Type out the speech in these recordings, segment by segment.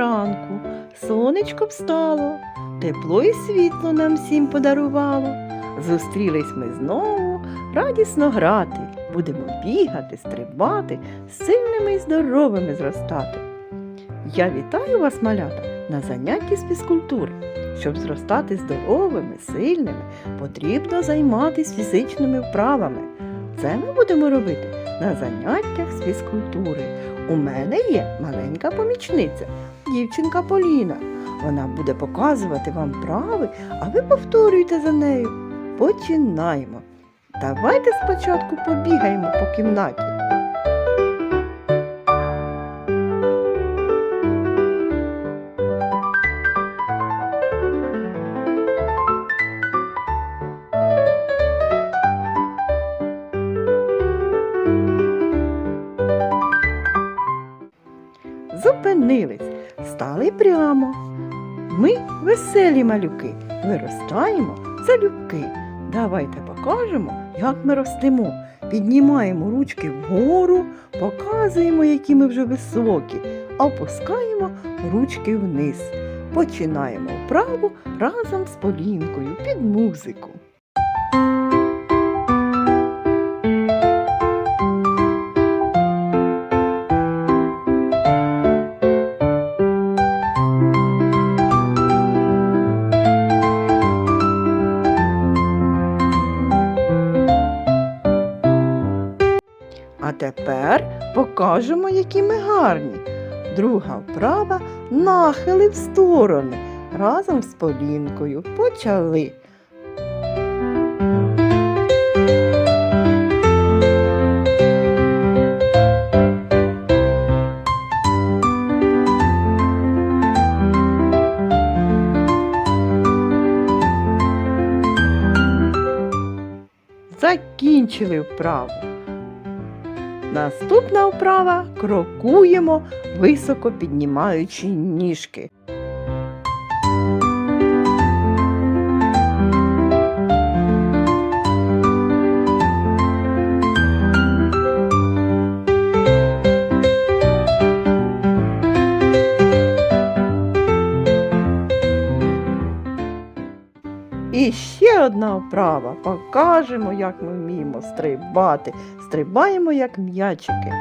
ранку, сонечко встало, тепло і світло нам всім подарувало. Зустрілись ми знову, радісно грати, будемо бігати, стрибати, сильними і здоровими зростати. Я вітаю вас, малята, на занятті з фізкультури. Щоб зростати здоровими, сильними, потрібно займатися фізичними вправами. Це ми будемо робити на заняттях з фізкультури. У мене є маленька помічниця, дівчинка Поліна. Вона буде показувати вам вправи, а ви повторюйте за нею. Починаємо. Давайте спочатку побігаємо по кімнаті. Зупинились, стали прямо. Ми веселі малюки, виростаємо залюбки. Давайте покажемо, як ми ростемо. Піднімаємо ручки вгору, показуємо, які ми вже високі, опускаємо ручки вниз. Починаємо вправу разом з Полінкою під музику. Тепер покажемо, які ми гарні. Друга вправа нахили в сторони. Разом з Полінкою почали. Закінчили вправу. Наступна вправа крокуємо, високо піднімаючи ніжки. Одна вправа. Покажемо, як ми вміємо стрибати. Стрибаємо, як м'ячики.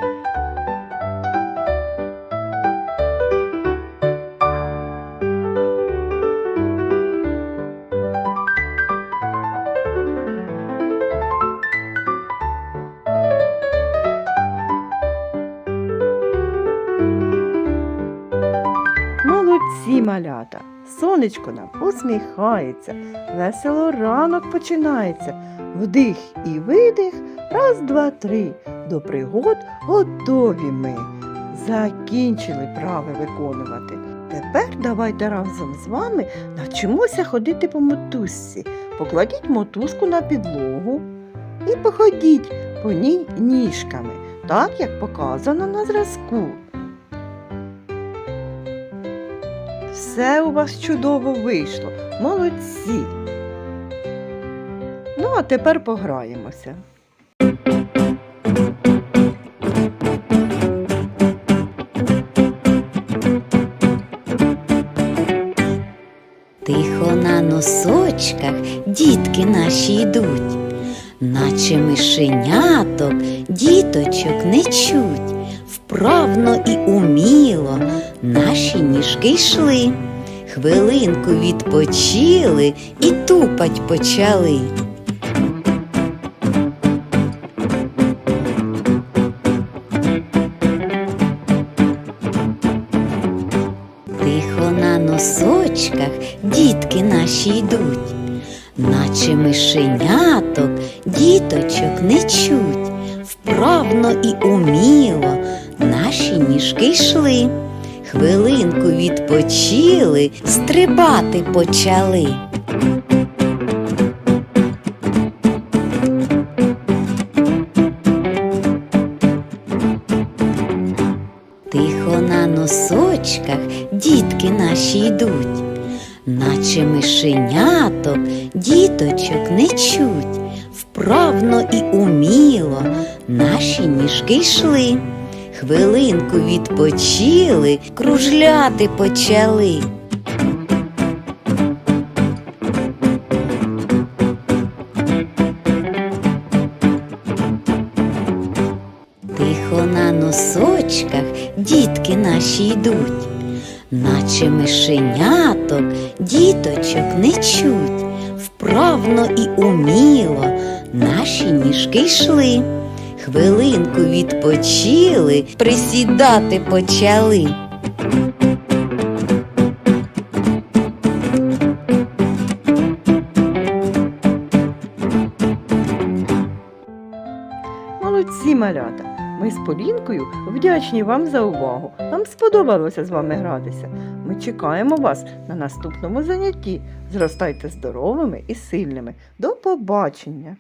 Молодці малята! Сонечко нам усміхається, весело ранок починається. Вдих і видих, раз, два, три. До пригод готові ми. Закінчили прави виконувати. Тепер давайте разом з вами навчимося ходити по мотузці. Покладіть мотузку на підлогу і походіть по ній ніжками, так як показано на зразку. Все у вас чудово вийшло. Молодці. Ну, а тепер пограємося. Тихо на носочках дітки наші йдуть, наче мишеняток діточок не чуть, вправно і уміло наші ніжки йшли, хвилинку відпочили і тупать почали. Тихо на носочках дітки наші йдуть, наче мишеняток діточок не чуть, вправно і уміло наші ніжки йшли, хвилинку відпочили, стрибати почали. Тихо на носочках дітки наші йдуть, наче мишеняток діточок не чуть, вправно і уміло наші ніжки йшли, Хвилинку відпочили, кружляти почали. Тихо на носочках дітки наші йдуть, наче мишеняток діточок не чуть, вправно і уміло наші ніжки йшли. Хвилинку відпочили, присідати почали. Молодці малята! Ми з Полінкою вдячні вам за увагу. Нам сподобалося з вами гратися. Ми чекаємо вас на наступному занятті. Зростайте здоровими і сильними. До побачення!